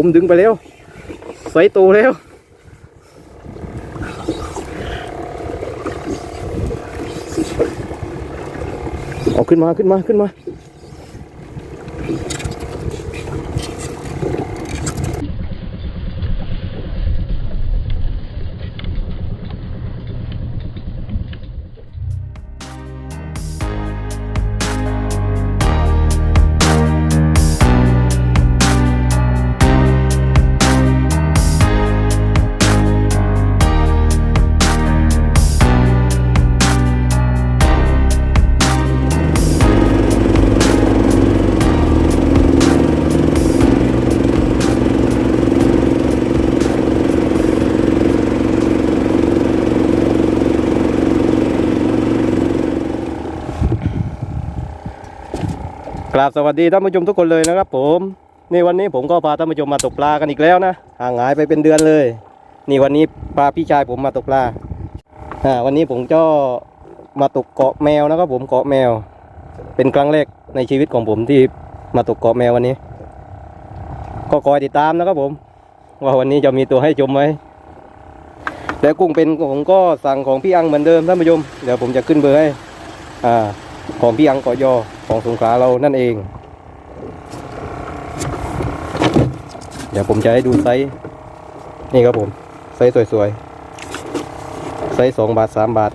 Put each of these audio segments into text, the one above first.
ผมดึงไปแล้วใส่ตัวแล้วเอาขึ้นมาขึ้นมาขึ้นมา กราบสวัสดีท่านผู้ชมทุกคนเลยนะครับ ผมนี่วันนี้ผมก็พาท่านผู้ชมมาตกปลากันอีกแล้วนะห่างหายไปเป็นเดือนเลย นี่วันนี้พาพี่ชายผมมาตกปลาอ่าวันนี้ผมก็มาตกเกาะแมวนะครับผมเกาะแมว เป็นครั้งแรกในชีวิตของผมที่มาตกเกาะแมววันนี้ ก็คอยติดตามนะครับผม ว่าวันนี้จะมีตัวให้ชมไหมแล้วกุ้งเป็นผมก็สั่งของพี่อังเหมือนเดิมท่านผู้ชมเดี๋ยวผมจะขึ้นเบอร์ให้อ่า ของพี่อังกอยอของสงขลาเรานั่นเอง เดี๋ยวผมจะให้ดูไซส์นี่ครับผมไซส์สวยๆไซส์สองบาทสามบาท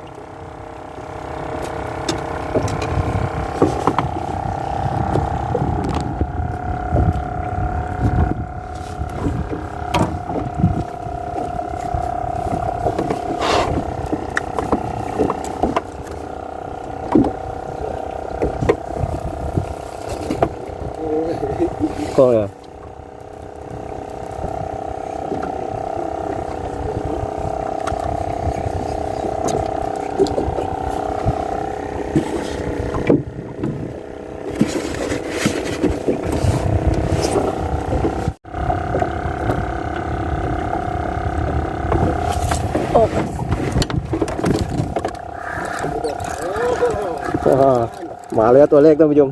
มาแล้วตัวเลขท่านผู้ชม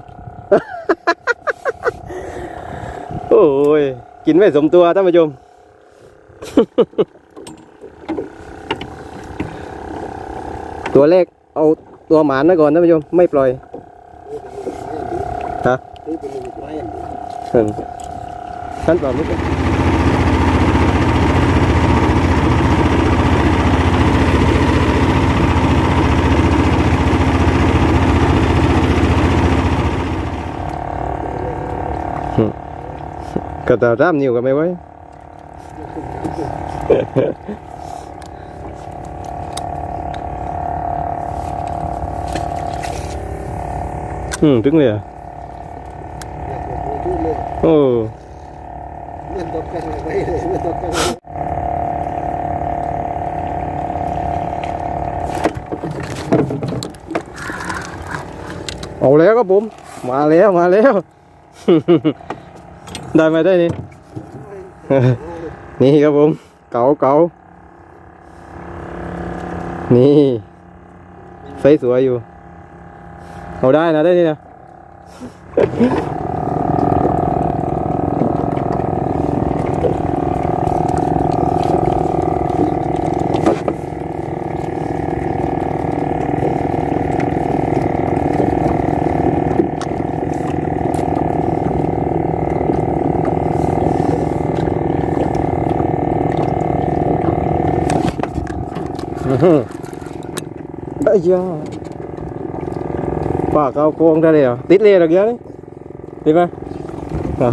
โอ้ย กินไม่สมตัวท่านผู้ชม ตัวเลขเอาตัวหมานไว้ก่อนท่านผู้ชมไม่ปล่อยฮะอืมท่านปล่อยไม่ปล่อยกระตาร่ามนิ้วกันไม่ไหว อืม ถึงเลยเหรอะโอ้เงินตกกันไปเลยเงินตกกันเอาแล้วครับผม มาแล้วมาแล้ว ได้ไหมได้นี่ นี่ครับผม เก๋าเก๋านี่ไฟสวยอยู่ เอาได้นะไว่ากเอาโกงได้เลยหรอติดเลยเหรอเกี้ยนี่ติดไหมอ่า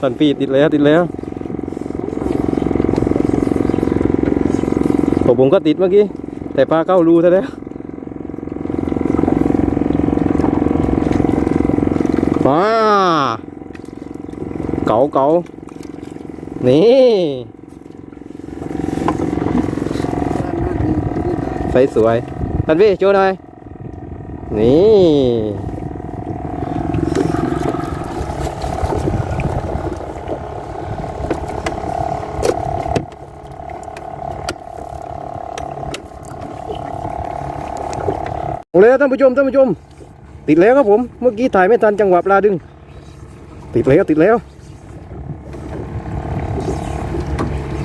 ตันปีติดแล้วติดแล้วผมผมก็ติดเมื่อกี้ แต่ปลาเข้ารูซะแล้วมาเก๋าเก๋านี่ไฟสวยทันพี่โชว์หน่อย นี่โอเลยท่านผู้ชมท่านผู้ชม ติดแล้วครับผม เมื่อกี้ถ่ายไม่ทันจังหวะปลาดึง ติดแล้วติดแล้ว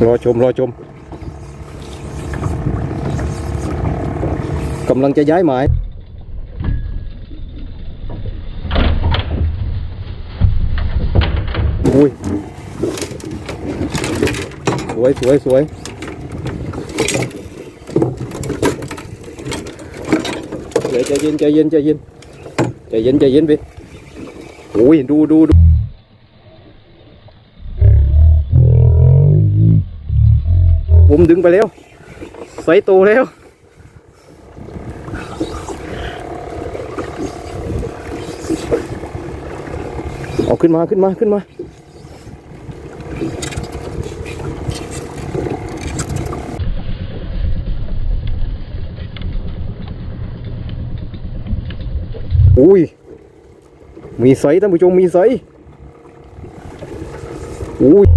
รอชมรอชมกำลังจะย้ายหมาย อุ้ยสวยสวยสวยเดี๋ยวใจเย็นใจเย็นใจเย็นใจเย็นใจเย็นไปโอ้ยดูดูดูผมดึงไปแล้วใส่โตแล้วเอาขึ้นมาขึ้นมาขึ้นมา อุ้ย มีไซส์ท่านผู้ชมมีไซส์อุ้ย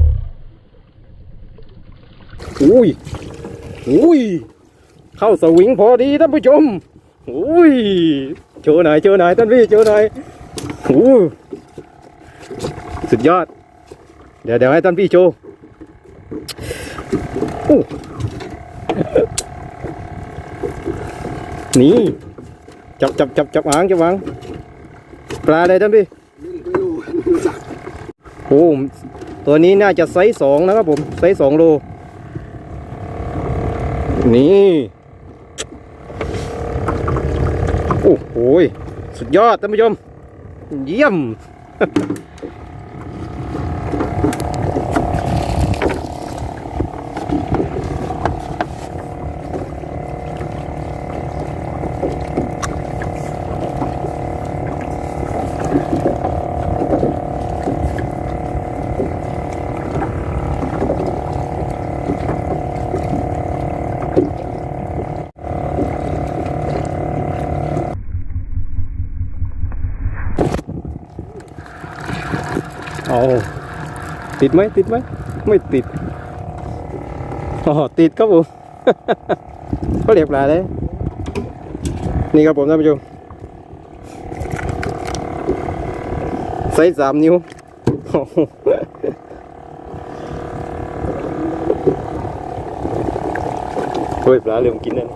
อุ้ยอุ้ยเข้าสวิงพอดีท่านผู้ชมอุ้ยโชว์หน่อยโชว์หน่อยท่านพี่โชว์หน่อยอู้สุดยอด เดี๋ยวเดี๋ยวให้ท่านพี่โชว์นี่ จับจับจับจับหางจับหาง ปลาอะไรท่านพี่ไม่รู้โอ้ตัวนี้น่าจะไซส์สองนะครับผมไซส์สองโล นี่โอ้โหสุดยอดท่านผู้ชม เยี่ยม ติดไหมติดไหมไม่ติดอ๋อติดครับผม ก็เรียบร้อยเลยนี่ครับผมท่านผู้ชมไซส์สามนิ้วโอ้โหเฮ้ยปลาเริ่มกินแล้ว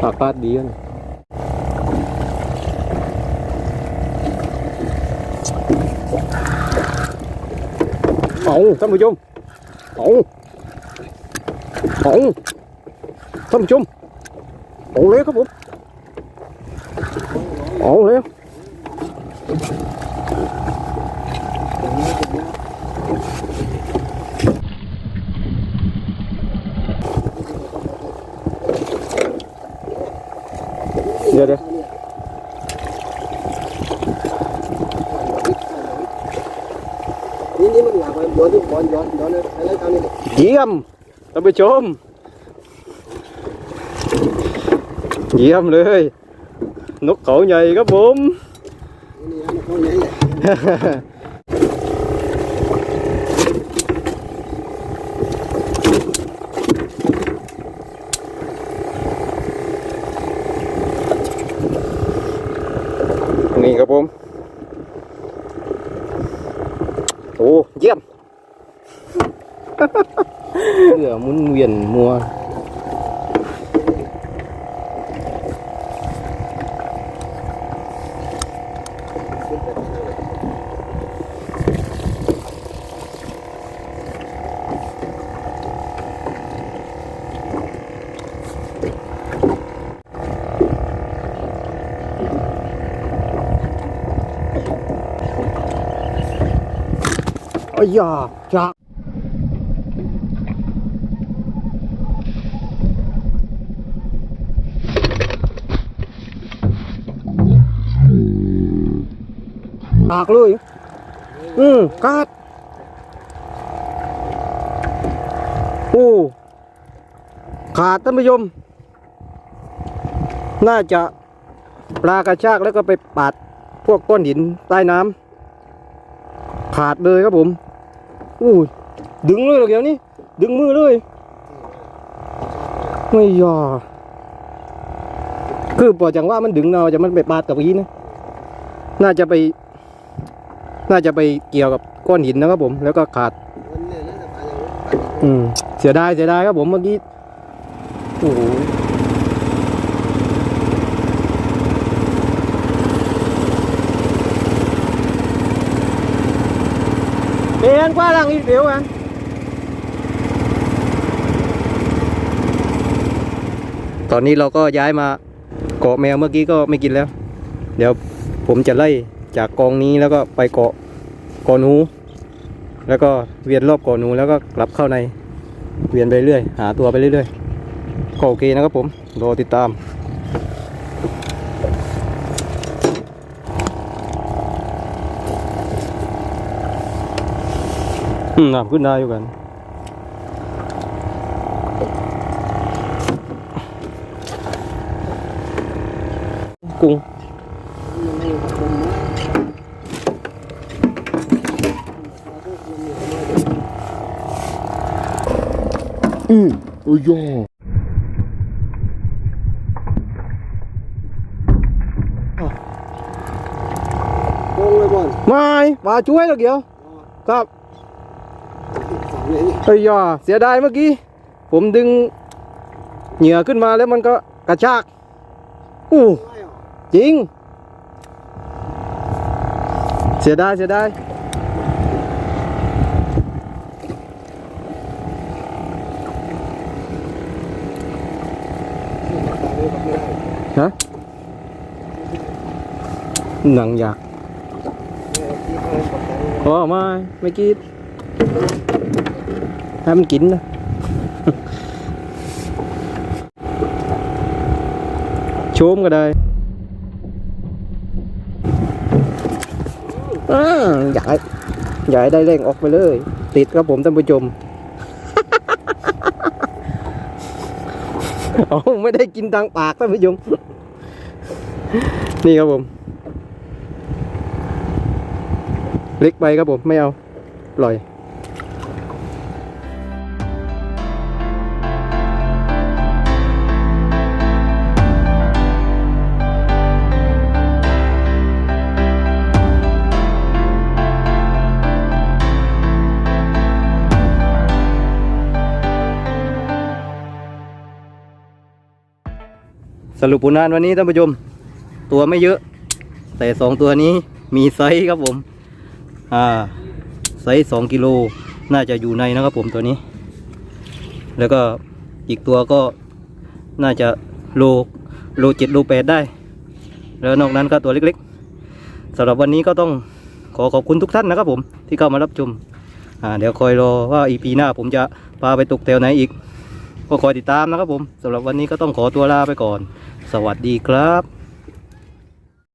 นะอากาศดีนะเอาท่านผู้ชมเอาเอาท่านผู้ชมเอาเลยครับผมเอาเลยเดี๋ยวเดี๋ยว นี่นี่มันหลากไปย้อนที่บอลย้อนย้อนอะไรทางนี้ เยี่ยมท่านผู้ชม เยี่ยมเลย นกเขาใหญ่ครับผม นี่มันเขาใหญ่นี่ครับผม โอ้ เยี่ยม เรือหมุนเวียนมัว อ้ยาจ้า ปากเลย อืมกาดโอ้ขาดท่านผู้ชมน่าจะปลากระชากแล้วก็ไปปาดพวกก้อนหินใต้น้ำขาดเลยครับผมอู้ยดึงเลยเหรอเดี๋ยวนี้ ดึงมือเลยไม่ยอคือปอจังว่ามันดึงเราจะมันไปปาดกับอีนะ น่าจะไป น่าจะไปเกี่ยวกับก้อนหินนะครับผม แล้วก็ขาด อืม เสียดายเสียดายครับผมเมื่อกี้ โอ้โหเรียนกว่าลังอีกเดียวอะตอนนี้เราก็ย้ายมาเกาะแมวเมื่อกี้ก็ไม่กินแล้ว เดี๋ยวผมจะไล่ จากกองนี้แล้วก็ไปเกาะกาะหนู แล้วก็เวียนรอบกาะหนูแล้วก็กลับเข้าในเวียนไปเรื่อยหาตัวไปเรื่อยๆก็โอเคนะครับผมรอติดตามอืมน้ำขึ้นได้อยู่กัน กุ้ง อือโอ้ยยอโกงเลยอลไม่ปลาช่วยหรอกเดียว ครับเฮ้ยยาเสียดายเมื่อกี้ ผมดึงเหยื่อขึ้นมาแล้วมันก็กระชากอู้หรอจริง เสียดาย เสียดาย ตาเลยแบบไม่ได้ ฮะ หนังอยากอ๋อไม่ไม่กินให้มันกินนะโชมก็ได้อาอยากให้อยากได้เร่งออกไปเลย ติดครับผมท่านผู้ชมเอาไม่ได้กินทางปากท่านผู้ชมนี่ครับผม เล็กไปครับผม ไม่เอาปล่อยสรุปผลงานวันนี้ท่านผู้ชม ตัวไม่เยอะ แต่สองตัวนี้มีไซส์ครับผม อ่าไซส์สองกิโลน่าจะอยู่ในนะครับผมตัวนี้ แล้วก็อีกตัวก็น่าจะโลโลเจ็ดโลแปดได้ แล้วนอกนั้นก็ตัวเล็กๆสำหรับวันนี้ก็ต้องขอขอบคุณทุกท่านนะครับผมที่เข้ามารับชมอ่าเดี๋ยวคอยรอว่าอีพีหน้าผมจะพาไปตกแถวไหนอีกก็คอยติดตามนะครับผมสำหรับวันนี้ก็ต้องขอตัวลาไปก่อน สวัสดีครับ